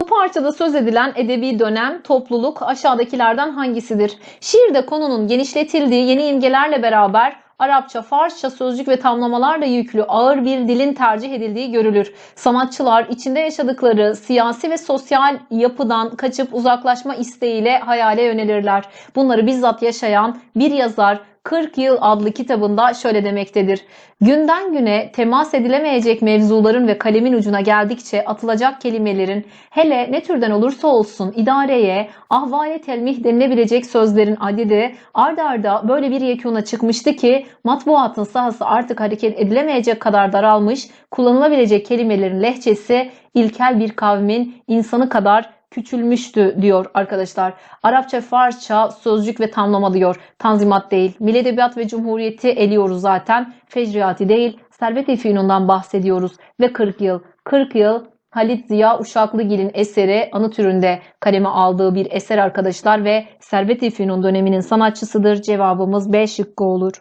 Bu parçada söz edilen edebi dönem, topluluk aşağıdakilerden hangisidir? Şiirde konunun genişletildiği yeni imgelerle beraber Arapça, Farsça sözcük ve tamlamalarla yüklü ağır bir dilin tercih edildiği görülür. Sanatçılar içinde yaşadıkları siyasi ve sosyal yapıdan kaçıp uzaklaşma isteğiyle hayale yönelirler. Bunları bizzat yaşayan bir yazar 40 Yıl adlı kitabında şöyle demektedir. Günden güne temas edilemeyecek mevzuların ve kalemin ucuna geldikçe atılacak kelimelerin hele ne türden olursa olsun idareye, ahvale telmih denilebilecek sözlerin adedi ard arda böyle bir yekuna çıkmıştı ki matbuatın sahası artık hareket edilemeyecek kadar daralmış, kullanılabilecek kelimelerin lehçesi ilkel bir kavmin insanı kadar küçülmüştü diyor arkadaşlar. Arapça, Farsça, sözcük ve tamlama diyor. Tanzimat değil. Milli Edebiyat ve Cumhuriyeti eliyoruz zaten. Fecriati değil. Servet-i Fünun'dan bahsediyoruz. Ve 40 yıl. 40 yıl Halit Ziya Uşaklıgil'in eseri anı türünde kaleme aldığı bir eser arkadaşlar ve Servet-i Fünun döneminin sanatçısıdır. Cevabımız B şıkkı olur.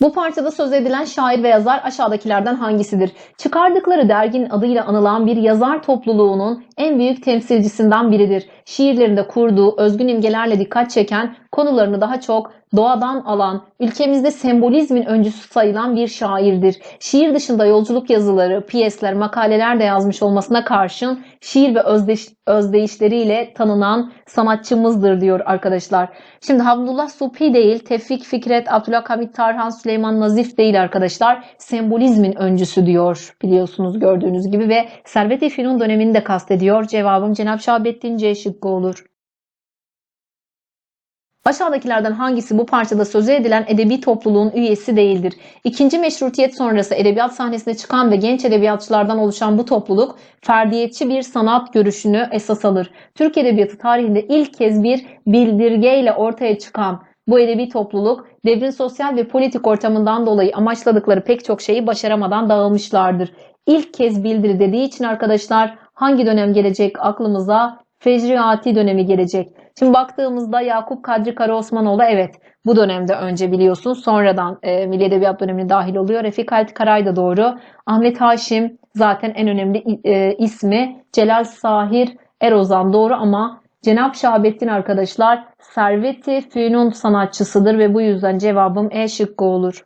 Bu parçada söz edilen şair ve yazar aşağıdakilerden hangisidir? Çıkardıkları derginin adıyla anılan bir yazar topluluğunun en büyük temsilcisinden biridir. Şiirlerinde kurduğu özgün imgelerle dikkat çeken, konularını daha çok doğadan alan, ülkemizde sembolizmin öncüsü sayılan bir şairdir. Şiir dışında yolculuk yazıları, piyesler, makaleler de yazmış olmasına karşın şiir ve özdeş, özdeyişleriyle tanınan sanatçımızdır diyor arkadaşlar. Şimdi Hamdullah Supi değil, Tevfik Fikret, Abdülhamit Tarhan, Süleyman Nazif değil arkadaşlar. Sembolizmin öncüsü diyor biliyorsunuz gördüğünüz gibi ve Servet-i Fünun dönemini de kastediyor. Cevabım Cenab-ı Şahabettin C şıkkı olur. Aşağıdakilerden hangisi bu parçada sözü edilen edebi topluluğun üyesi değildir? İkinci meşrutiyet sonrası edebiyat sahnesine çıkan ve genç edebiyatçılardan oluşan bu topluluk ferdiyetçi bir sanat görüşünü esas alır. Türk edebiyatı tarihinde ilk kez bir bildirgeyle ortaya çıkan bu edebi topluluk devrin sosyal ve politik ortamından dolayı amaçladıkları pek çok şeyi başaramadan dağılmışlardır. İlk kez bildiri dediği için arkadaşlar hangi dönem gelecek aklımıza? Fecriati dönemi gelecek. Şimdi baktığımızda Yakup Kadri Karaosmanoğlu evet bu dönemde önce biliyorsun sonradan e, Milli Edebiyat dönemine dahil oluyor. Refik Halit Karay da doğru. Ahmet Haşim zaten en önemli e, ismi. Celal Sahir Erozan doğru ama Cenab Şahabettin arkadaşlar Servet-i Fünun sanatçısıdır ve bu yüzden cevabım E şıkkı olur.